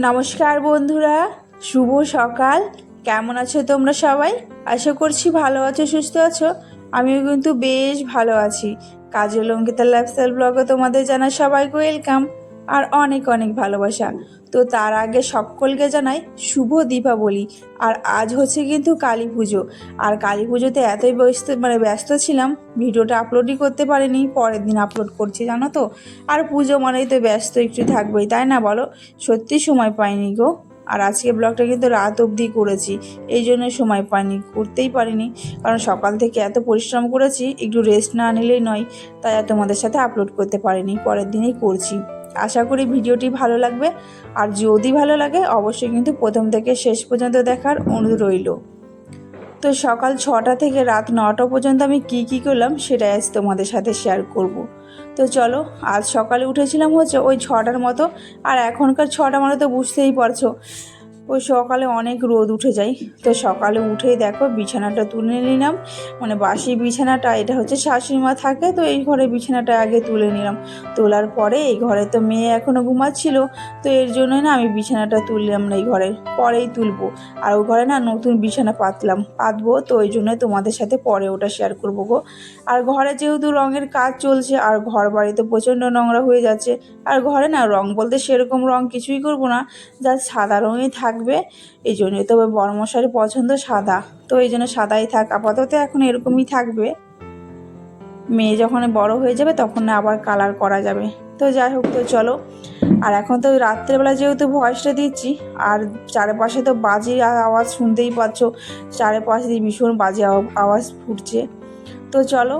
নমস্কার বন্ধুরা, শুভ সকাল। কেমন আছো তোমরা সবাই? আশা করছি ভালো আছো, সুস্থ আছো। আমিও কিন্তু বেশ ভালো আছি। কাজল অঙ্কিতা লাইফস্টাইল ব্লগে তোমাদের জানা সবাইকে ওয়েলকাম আর অনেক অনেক ভালোবাসা। তো তার আগে সকলকে জানাই শুভ দীপাবলি। আর আজ হচ্ছে কিন্তু কালী পুজো। আর কালী পুজোতে এতই ব্যস্ত মানে ব্যস্ত ছিলাম, ভিডিওটা আপলোডই করতে পারিনি, পরের দিন আপলোড করছি, জানো তো? আর পুজো মানেই তো ব্যস্ত, একটু থাকবেই, তাই না বলো? সত্যি সময় পাইনি গো। আর আজকে ব্লগটা কিন্তু রাত অবধি করেছি, এই জন্য সময় পাইনি, করতেই পারিনি। কারণ সকাল থেকে এত পরিশ্রম করেছি, একটু রেস্ট না নিলেই নয়, তাই তোমাদের সাথে আপলোড করতে পারিনি, পরের দিনেই করছি। আশা করি ভিডিওটি ভালো লাগবে। আর যদি ভালো লাগে, অবশ্যই কিন্তু প্রথম থেকে শেষ পর্যন্ত দেখার অনুরোধ রইল। তো সকাল ছটা থেকে রাত নটা পর্যন্ত আমি কি কি করলাম সেটাই আজ তোমাদের সাথে শেয়ার করব। তো চলো, আজ সকালে উঠেছিলাম হচ্ছে ওই ছটার মতো। আর এখনকার ছটা মানে তো বুঝতেই পারছ। ওই সকালে অনেক রোদ উঠে যায়। তো সকালে উঠেই দেখো বিছানাটা তুলে নিলাম। মানে বাসি বিছানাটা, এটা হচ্ছে শাশুড়ি মা থাকে, তো এই ঘরে বিছানাটা আগে তুলে নিলাম। তোলার পরে এই ঘরে তো মেয়ে এখনও ঘুমাচ্ছিল, তো এর জন্য না আমি বিছানাটা তুললাম না এই ঘরে। পরেই তুলবো। আর ওই ঘরে না নতুন বিছানা পাতলাম, পাতবো, তো ওই জন্য তোমাদের সাথে পরে ওটা শেয়ার করব গো। আর ঘরে যেহেতু রঙের কাজ চলছে, আর ঘর বাড়িতে প্রচণ্ড নোংরা হয়ে যাচ্ছে, আর ঘরে না রং বলতে সেরকম রং কিছুই করব না, যা সাদা রঙই থাকবে, এই জন্যই। তবে বড়মশাইয়ের পছন্দ সাদা। তো এই জন্য সাদাই থাক। আপাতত এখন এরকমই থাকবে। মেয়ে যখন বড় হয়ে যাবে, তখন না আবার কালার করা যাবে। তো যাই হোক, তো চলো। আর এখন তো রাত্রেবেলা যেহেতু ভয়েসটা দিচ্ছি, আর চারপাশে তো বাজির আওয়াজ শুনতেই পাচ্ছ। চারপাশে ভীষণ বাজে আওয়াজ ফুটছে। তো চলো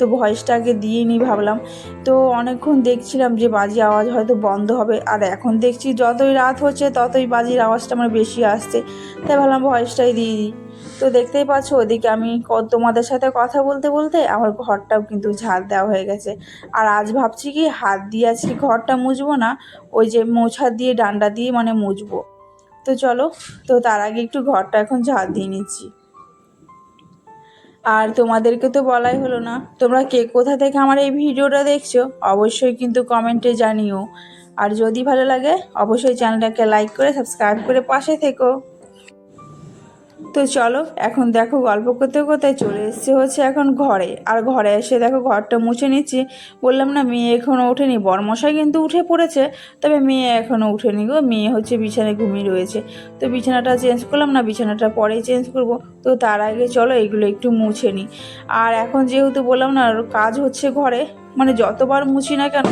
তো ভয়েসটা আগে দিয়ে নিই ভাবলাম। তো অনেকক্ষণ দেখছিলাম যে বাজি আওয়াজ হয়তো বন্ধ হবে। আর এখন দেখছি যতই রাত হচ্ছে, ততই বাজির আওয়াজটা আমার বেশি আসছে। তাই ভাবলাম ভয়েসটাই দিয়ে দিই। তো দেখতেই পাচ্ছ, ওদিকে আমি তোমাদের সাথে কথা বলতে বলতে আমার ঘরটাও কিন্তু ঝাড় দেওয়া হয়ে গেছে। আর আজ ভাবছি কি, হাত দিয়ে আজকে ঘরটা মুছবো না, ওই যে মোছা দিয়ে, ডান্ডা দিয়ে মানে মুছবো। তো চলো, তো তার আগে একটু ঘরটা এখন ঝাড় দিয়ে নিচ্ছি। আর তোমাদেরকে তো বলাই হলো না। তোমরা কে কোথা থেকে আমার এই ভিডিওটা দেখছ, অবশ্যই কিন্তু কমেন্টে জানিও। আর যদি ভালো লাগে, অবশ্যই চ্যানেলটাকে লাইক করে সাবস্ক্রাইব করে পাশে থেকো। তো চলো, এখন দেখো গল্প করতে করতে চলে এসছে হচ্ছে এখন ঘরে। আর ঘরে এসে দেখো ঘরটা মুছে নিচ্ছি। বললাম না, মেয়ে এখনও ওঠেনি। বরমশাই কিন্তু উঠে পড়েছে, তবে মেয়ে এখনও উঠেনি গো। মেয়ে হচ্ছে বিছানায় ঘুমিয়ে রয়েছে। তো বিছানাটা চেঞ্জ করলাম না, বিছানাটা পরেই চেঞ্জ করব। তো তার আগে চলো এগুলো একটু মুছে নিই। আর এখন যেহেতু বললাম না কাজ হচ্ছে ঘরে। মানে যতবার মুছি না কেন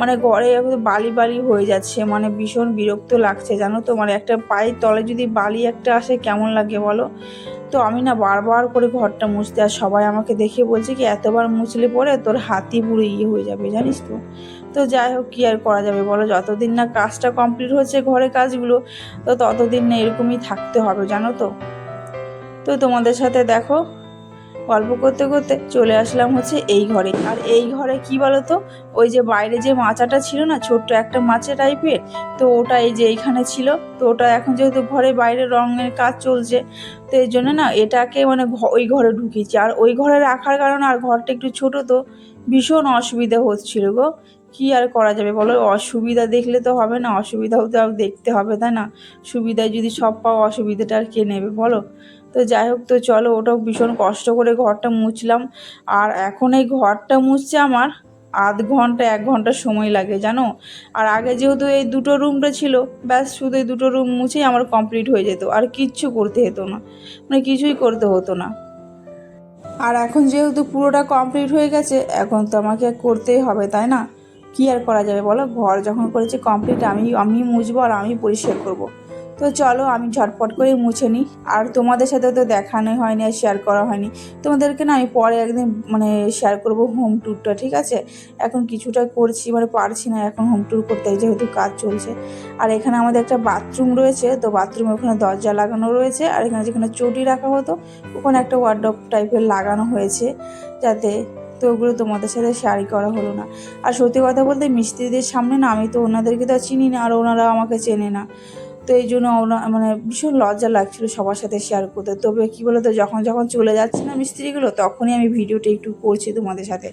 মানে ঘরে বালি বালি হয়ে যাচ্ছে মানে ভীষণ বিরক্ত লাগছে, জানো তো? মানে একটা পায়ের তলে যদি বালি একটা আসে, কেমন লাগে বলো? তো আমি না বারবার করে ঘরটা মুছতে, আর সবাই আমাকে দেখে বলছে কি, এতবার মুছলে পরে তোর হাতি পুরো ইয়ে হয়ে যাবে, জানিস তো? তো যাই হোক, কী আর করা যাবে বলো? যতদিন না কাজটা কমপ্লিট হচ্ছে ঘরে কাজগুলো, তো ততদিন না এরকমই থাকতে হবে, জানো তো? তো তোমাদের সাথে দেখো গল্প করতে করতে চলে আসলাম হচ্ছে এই ঘরে। আর এই ঘরে কি বলতো? ওই যে বাইরে যে মাচাটা ছিল না, ছোট্ট একটা মাচা টাইপের, তো ওটা এই যে এইখানে ছিল। তো ওটা এখন যেহেতু ঘরে বাইরে রঙের কাজ চলছে, তো এই জন্য না এটাকে মানে ওই ঘরে ঢুকিয়েছি। আর ওই ঘরে রাখার কারণে আর ঘরটা একটু ছোট তো, ভীষণ অসুবিধা হচ্ছিল গো। কি আর করা যাবে বলো? অসুবিধা দেখলে তো হবে না, অসুবিধাও তো আর দেখতে হবে, তাই না? সুবিধায় যদি সব পাও অসুবিধাটা আর কে নেবে বলো? তো যাই হোক, তো চলো ওটাও ভীষণ কষ্ট করে ঘরটা মুছলাম। আর এখন এই ঘরটা মুছছে আমার আধ ঘণ্টা, এক ঘণ্টা সময় লাগে, জানো? আর আগে যেহেতু এই দুটো রুমটা ছিল, ব্যাস শুধু এই দুটো রুম মুছেই আমার কমপ্লিট হয়ে যেত, আর কিচ্ছু করতে হতো না। মানে কিছুই করতে হতো না। আর এখন যেহেতু পুরোটা কমপ্লিট হয়ে গেছে, এখন তো আমাকে করতেই হবে, তাই না? কি আর করা যাবে বলো? ঘর যখন করেছে কমপ্লিট, আমি আমি মুছবো আর আমি পরিষ্কার করব। তো চলো আমি ঝটপট করে মুছে নিই। আর তোমাদের সাথে তো দেখানো হয়নি আর শেয়ার করা হয়নি। তোমাদেরকে না আমি পরে একদিন মানে শেয়ার করব হোম ট্যুরটা ঠিক আছে? এখন কিছুটা করছি মানে পারছি না এখন হোম ট্যুর করতে যেহেতু কাজ চলছে। আর এখানে আমাদের একটা বাথরুম রয়েছে, তো বাথরুমে ওখানে দরজা লাগানো রয়েছে। আর এখানে যেখানে চটি রাখা হতো, ওখানে একটা ওয়ার্ডরোব টাইপের লাগানো হয়েছে, যাতে তো ওগুলো তোমাদের সাথে শেয়ারই করা হলো না। আর সত্যি কথা বলতে মিস্ত্রিদের সামনে না আমি তো ওনাদেরকে তো চিনি না, আর ওনারা আমাকে চেনে না। তো এই জন্য মানে ভীষণ লজ্জা লাগছিল সবার সাথে শেয়ার করতে। তবে কী বলতো, যখন যখন চলে যাচ্ছে না মিস্ত্রিগুলো, তখনই আমি ভিডিওটা একটু করছি তোমাদের সাথে।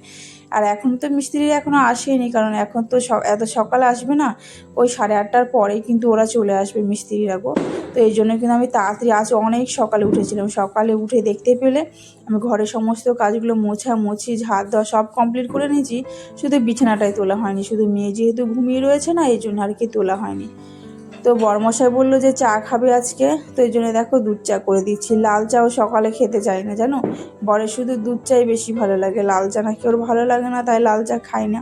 আর এখন তো মিস্ত্রি এখনও আসেনি, কারণ এখন তো এত সকালে আসবে না, ওই সাড়ে আটটার পরেই কিন্তু ওরা চলে আসবে মিস্ত্রিরা গো। তো এই জন্য কিন্তু আমি তাড়াতাড়ি আজ অনেক সকালে উঠেছিলাম। সকালে উঠে দেখতে পেলে আমি ঘরের সমস্ত কাজগুলো মোছা মুছি, ঝাড় দেওয়া সব কমপ্লিট করে নিয়েছি। শুধু বিছানাটাই তোলা হয়নি, শুধু মেয়ে যেহেতু ঘুমিয়ে রয়েছে না, এই জন্য আর কি তোলা হয়নি। তো বরমশাই বলল যে চা খাবে আজকে, তো এই জন্য দেখো দুধ চা করে দিচ্ছি। লাল চাও সকালে খেতে চাই না, জানো? বরের শুধু দুধ চাই বেশি ভালো লাগে। লাল চা নাকি ওর ভালো লাগে না, তাই লাল চা খাই না।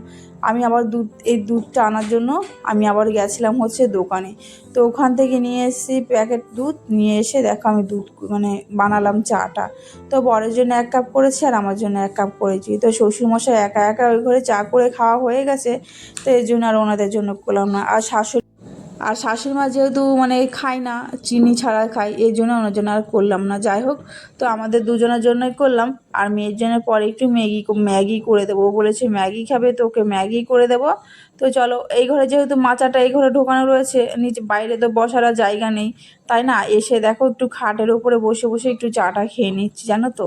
আমি আবার দুধ, এই দুধটা আনার জন্য আমি আবার গেছিলাম হচ্ছে দোকানে। তো ওখান থেকে নিয়ে এসেছি প্যাকেট দুধ, নিয়ে এসে দেখো আমি দুধ মানে বানালাম চাটা। তো বরের জন্য এক কাপ করেছি আর আমার জন্য এক কাপ করেছি। তো শ্বশুরমশাই একা একা ওই ঘরে চা করে খাওয়া হয়ে গেছে, তো এই জন্য আর ওনাদের জন্য করলাম না। আর শাশুড়ি আর শাশুড়ি মা যেহেতু মানে খায় না, চিনি ছাড়া খায়, এই জন্য ওনার জন্য আর করলাম না। যাই হোক, তো আমাদের দুজনের জন্যই করলাম। আর মেয়ের জন্য পরে একটু ম্যাগি ম্যাগি করে দেবো। ও বলেছে, ম্যাগি খাবে তো, ওকে ম্যাগি করে দেবো। তো চলো, এই ঘরে যেহেতু মাচাটা এই ঘরে ঢোকানো রয়েছে, নিচে বাইরে তো বসার জায়গা নেই। তাই না, এসে দেখো একটু খাটের উপরে বসে বসে একটু চাটা খেয়ে নিচ্ছি, জানো তো?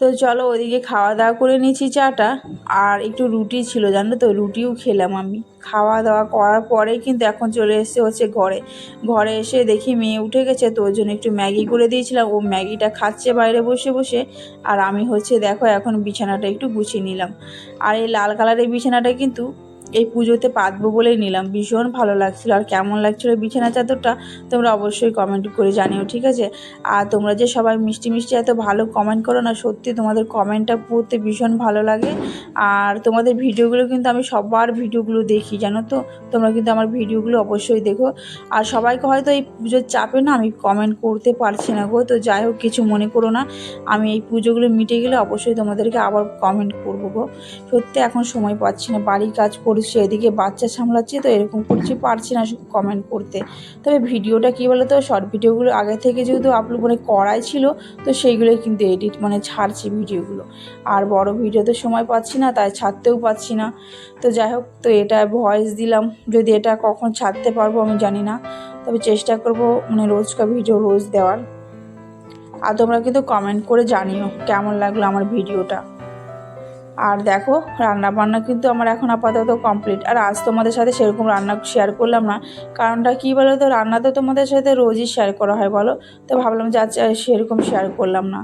তো চলো ওদিকে খাওয়া দাওয়া করে নিয়েছি চাটা। আর একটু রুটি ছিল, জানো তো? রুটিও খেলাম আমি। খাওয়া দাওয়া করার পরে কিন্তু এখন চলে এসে হচ্ছে ঘরে। ঘরে এসে দেখি মেয়ে উঠে গেছে, তো ওর জন্য একটু ম্যাগি করে দিয়েছিলাম। ও ম্যাগিটা খাচ্ছে বাইরে বসে বসে। আর আমি হচ্ছে দেখো এখন বিছানাটা একটু গুছিয়ে নিলাম। আর এই লাল কালারের বিছানাটা কিন্তু এই পুজোতে পাতবো বলেই নিলাম। ভীষণ ভালো লাগছিল। আর কেমন লাগছিল বিছানা চাদরটা, তোমরা অবশ্যই কমেন্ট করে জানিও, ঠিক আছে? আর তোমরা যে সবাই মিষ্টি মিষ্টি এত ভালো কমেন্ট করো না, সত্যি তোমাদের কমেন্টটা পড়তে ভীষণ ভালো লাগে। আর তোমাদের ভিডিওগুলো কিন্তু আমি সবার ভিডিওগুলো দেখি, জানো তো? তোমরা কিন্তু আমার ভিডিওগুলো অবশ্যই দেখো। আর সবাইকে হয়তো এই পুজোর চাপে না আমি কমেন্ট করতে পারছি না গো, তো যাই হোক, কিছু মনে করো না। আমি এই পুজোগুলো মিটে গেলে অবশ্যই তোমাদেরকে আবার কমেন্ট করব গো। সত্যি এখন সময় পাচ্ছি না, বাড়ির কাজ করছি এদিকে বাচ্চা সামলাচ্ছি, তো এরকম করছি, পারছি না কমেন্ট করতে। তবে ভিডিওটা কী বলো তো শর্ট ভিডিওগুলো আগে থেকে যেহেতু আপলোড মানে করাই ছিল, তো সেইগুলোই কিন্তু এডিট মানে ছাড়ছি ভিডিওগুলো। আর বড় ভিডিও তো সময় পাচ্ছি না, তাই ছাড়তেও পাচ্ছি না। তো যাই হোক, তো এটা ভয়েস দিলাম। যদি এটা কখন ছাড়তে পারব আমি জানি না, তবে চেষ্টা করব মানে রোজকার ভিডিও রোজ দেওয়ার। আর তোমরা কিন্তু কমেন্ট করে জানিও কেমন লাগল আমার ভিডিওটা। আর দেখো রান্না বান্না কিন্তু আমার এখন আপাতত কমপ্লিট আর আজ তোমাদের সাথে সেরকম রান্না শেয়ার করলাম না। কারণটা কী বলো তো রান্না তো তোমাদের সাথে রোজই শেয়ার করা হয় বলো? তো ভাবলাম যে সেরকম শেয়ার করলাম না।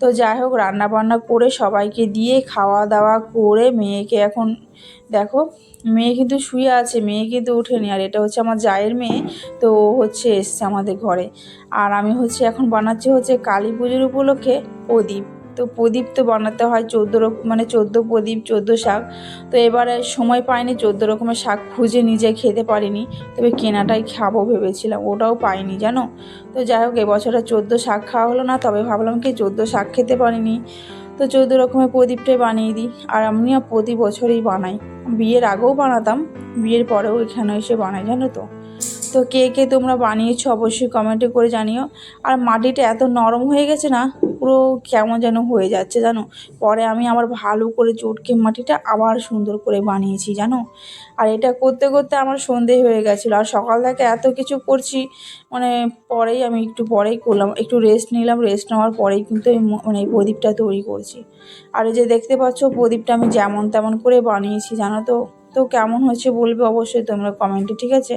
তো যাই হোক রান্না বান্না করে সবাইকে দিয়ে খাওয়া দাওয়া করে মেয়েকে এখন দেখো, মেয়ে কিন্তু শুয়ে আছে, মেয়ে কিন্তু ওঠেনি আর এটা হচ্ছে আমার জায়ের মেয়ে, তো হচ্ছে এসছে আমাদের ঘরে। আর আমি হচ্ছে এখন বানাচ্ছি হচ্ছে কালী পুজোর উপলক্ষে প্রদীপ। তো প্রদীপ তো বানাতে হয় চোদ্দ রকম মানে চোদ্দ প্রদীপ, চোদ্দ শাক। তো এবারে সময় পাইনি, চোদ্দ রকমের শাক খুঁজে নিজে খেতে পারিনি। তবে কেনাটাই খাব ভেবেছিলাম, ওটাও পাইনি, জানো? তো যাই হোক, এবছরে চোদ্দ শাক খাওয়া হলো না, তবে ভাবলাম কি চোদ্দ শাক খেতে পারিনি। তো চোদ্দ রকমের প্রদীপটাই বানিয়ে দিই, আর আমিও প্রতি বছরই বানাই। বিয়ের আগেও বানাতাম, বিয়ের পরেও এখানে এসে বানাই, জানো তো? তো কে কে তোমরা বানিয়েছো অবশ্যই কমেন্টে করে জানিও। আর মাটিটা এত নরম হয়ে গেছে না, পুরো কেমন যেন হয়ে যাচ্ছে জানো? পরে আমি আবার ভালো করে চটকে মাটিটা আবার সুন্দর করে বানিয়েছি জানো? আর এটা করতে করতে আমার সন্ধে হয়ে গেছিল। আর সকাল থেকে এত কিছু করছি মানে পরেই আমি একটু পরেই করলাম। একটু রেস্ট নিলাম রেস্ট নেওয়ার পরেই কিন্তু মানে এই প্রদীপটা তৈরি করছি। আর এই যে দেখতে পাচ্ছ, প্রদীপটা আমি যেমন তেমন করে বানিয়েছি, জানো তো? তো কেমন হয়েছে বলবে অবশ্যই তোমরা কমেন্টে ঠিক আছে?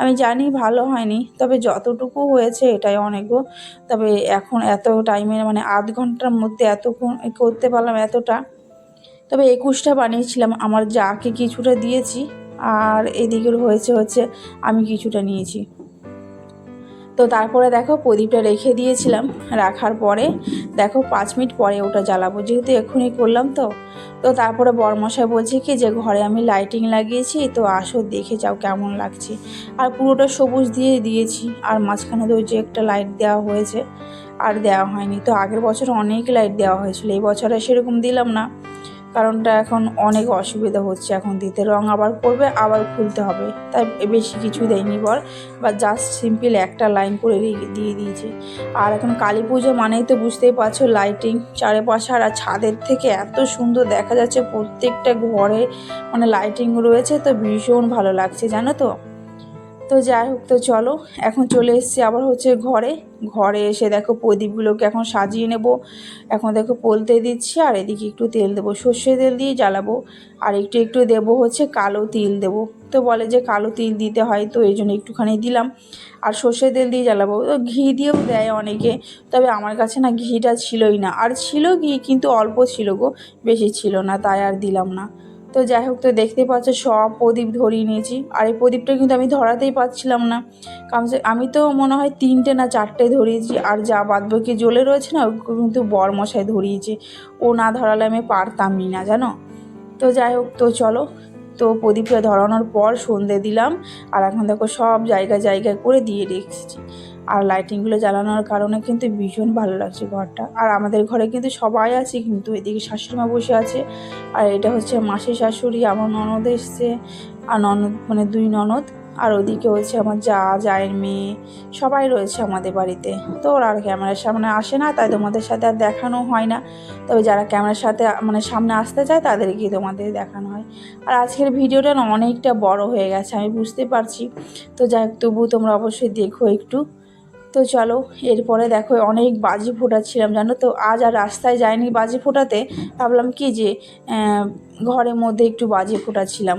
আমি জানি ভালো হয়নি, তবে যতটুকু হয়েছে এটাই অনেক গো। তবে এখন এত টাইমের মানে আধ ঘণ্টার মধ্যে এতক্ষণ করতে পারলাম এতটা। তবে একুশটা বানিয়েছিলাম, আমার যাকে কিছুটা দিয়েছি, আর এদিকের হয়েছে হচ্ছে আমি কিছুটা নিয়েছি। তো তারপরে দেখো প্রদীপটা রেখে দিয়েছিলাম রাখার পরে। দেখো পাঁচ মিনিট পরে ওটা জ্বালাবো, যেহেতু এক্ষুনি করলাম তো। তো তারপরে বরমশাই বলছে কি যে ঘরে আমি লাইটিং লাগিয়েছি, তো আসো দেখে যাও কেমন লাগছে। আর পুরোটা সবুজ দিয়ে দিয়েছি, আর মাঝখানে তো যে একটা লাইট দেওয়া হয়েছে, আর দেওয়া হয়নি। তো আগের বছর অনেক লাইট দেওয়া হয়েছিল, এই বছর সেরকম দিলাম না। কারণটা এখন অনেক অসুবিধা হচ্ছে এখন দিতে। রং আবার করবে আবার খুলতে হবে। তাই বেশি কিছু দেয়নি বর, বা জাস্ট সিম্পল একটা লাইন করে দিয়ে দিয়েছে। আর এখন কালী পুজো মানেই তো বুঝতেই পারছ লাইটিং চারিপাশে আর ছাদের থেকে এত সুন্দর দেখা যাচ্ছে প্রত্যেকটা ঘরে মানে লাইটিং রয়েছে, তো ভীষণ ভালো লাগছে, জানো তো? তো যাই হোক, তো চলো, এখন চলে এসেছি আবার হচ্ছে ঘরে। ঘরে এসে দেখো প্রদীপগুলোকে এখন সাজিয়ে নেব। এখন দেখো পলতে দিচ্ছি, আর এদিকে একটু তেল দেবো। সর্ষে তেল দিয়ে জ্বালাবো, আর একটু একটু দেবো হচ্ছে কালো তিল দেবো। তো বলে যে কালো তিল দিতে হয়, তো এই জন্য একটুখানি দিলাম। আর সর্ষে তেল দিয়ে জ্বালাবো। তো ঘি দিয়েও দেয় অনেকে, তবে আমার কাছে না ঘিটা ছিলই না। আর ছিল ঘি, কিন্তু অল্প ছিল গো, বেশি ছিল না, তাই আর দিলাম না। তো যাই হোক তো দেখতে পাচ্ছ সব প্রদীপ ধরিয়ে নিয়েছি। আর এই প্রদীপটা কিন্তু আমি ধরাতেই পারছিলাম না। কারণ আমি তো মনে হয় তিনটে না চারটে ধরিয়েছি, আর যা বাদবাকি জ্বলে রয়েছে না কিন্তু বর মশাই ধরিয়েছে। ও না ধরালে আমি পারতামই না, জানো? তো যাই হোক, তো চলো। তো প্রদীপটা ধরানোর পর সন্ধে দিলাম, আর এখন দেখো সব জায়গায় জায়গায় করে দিয়ে রেখেছি। আর লাইটিংগুলো জ্বালানোর কারণে কিন্তু ভীষণ ভালো লাগছে ঘরটা। আর আমাদের ঘরে কিন্তু সবাই আছে, কিন্তু এদিকে শাশুড়িমা বসে আছে। আর এটা হচ্ছে মাসি শাশুড়ি, আমার ননদ এসছে, আর ননদ মানে দুই ননদ। আর ওদিকে হচ্ছে আমার যা জায়ের মেয়ে, সবাই রয়েছে আমাদের বাড়িতে। তো ওরা আর ক্যামেরার সামনে আসে না, তাই তোমাদের সাথে আর দেখানো হয় না। তবে যারা ক্যামেরার সাথে মানে সামনে আসতে চায়, তাদেরকে তোমাদের দেখানো হয়। আর আজকের ভিডিওটা অনেকটা বড় হয়ে গেছে, আমি বুঝতে পারছি। তো যাই তবু তোমরা অবশ্যই দেখো একটু। তো চলো, এরপরে দেখো অনেক বাজি ফোটাচ্ছিলাম, জানো তো? আজ আর রাস্তায় যাইনি বাজি ফোটাতে। ভাবলাম কি যে ঘরের মধ্যে একটু বাজি ফোটাচ্ছিলাম।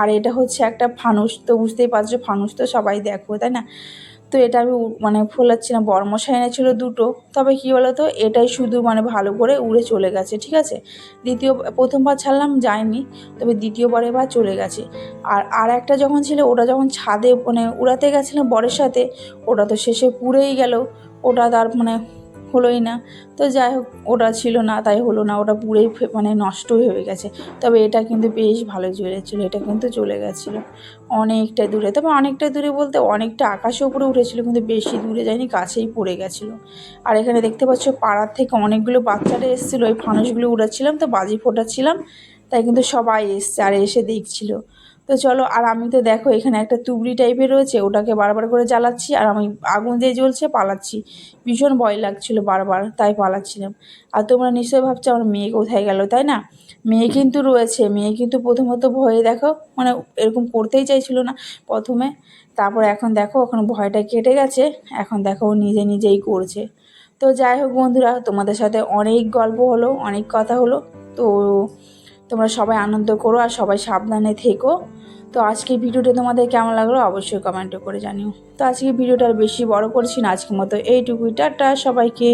আর এটা হচ্ছে একটা ফানুস, তো বুঝতেই পারছ, ফানুস তো সবাই দেখো, তাই না? তো এটা আমি মানে ফোলাচ্ছিলাম বর্মশাই ছিল দুটো। তবে কী বলো তো এটাই শুধু মানে ভালো করে উড়ে চলে গেছে, ঠিক আছে? দ্বিতীয়, প্রথমবার ছাড়লাম, যায়নি। তবে দ্বিতীয়বার এবার চলে গেছে। আর আর একটা যখন ছিল, ওটা যখন ছাদে মানে উড়াতে গেছিলাম বরের সাথে, ওটা তো শেষে পুড়েই গেল। ওটা তার মানে হলোই না। তো যাই হোক, ওটা ছিল না, তাই হলো না। ওটা পুড়েই ফে- মানে নষ্টই হয়ে গেছে। তবে এটা কিন্তু বেশ ভালো জ্বলেছিল, এটা কিন্তু চলে গেছিল অনেকটা দূরে। তবে অনেকটা দূরে বলতে অনেকটা আকাশে উপরে উঠেছিল, কিন্তু বেশি দূরে যায়নি, কাছেই পড়ে গেছিল। আর এখানে দেখতে পাচ্ছ, পাড়ার থেকে অনেকগুলো বাচ্চারা এসেছিল, ওই ফানুসগুলো উড়াচ্ছিলাম, তো বাজি ফোটাচ্ছিলাম, তাই কিন্তু সবাই এসছে, আর এসে দেখছিল। তো চলো, আর আমি তো দেখো এখানে একটা তুবড়ি টাইপের রয়েছে, ওটাকে বারবার করে জ্বালাচ্ছি, আর আমি আগুন দিয়ে জ্বলছে, পালাচ্ছি। ভীষণ ভয় লাগছিল বারবার, তাই পালাচ্ছিলাম। আর তোমরা নিশ্চয়ই ভাবছ আমার মেয়ে কোথায় গেল, তাই না? মেয়ে কিন্তু রয়েছে, মেয়ে কিন্তু প্রথমত ভয়ে দেখো মানে এরকম করতেই চাইছিল না প্রথমে। তারপর এখন দেখো, এখন ভয়টা কেটে গেছে, এখন দেখো ও নিজে নিজেই করছে। তো যাই হোক বন্ধুরা, তোমাদের সাথে অনেক গল্প হলো, অনেক কথা হলো, তো তোমরা সবাই আনন্দ করো আর সবাই সাবধানে থেকো। তো আজকে ভিডিওটা তোমাদের কেমন লাগল অবশ্যই কমেন্টও করে জানিও। তো আজকে ভিডিওটা বেশি বড় করছি না, আজকের মতো এইটুকুই, টাটা সবাইকে।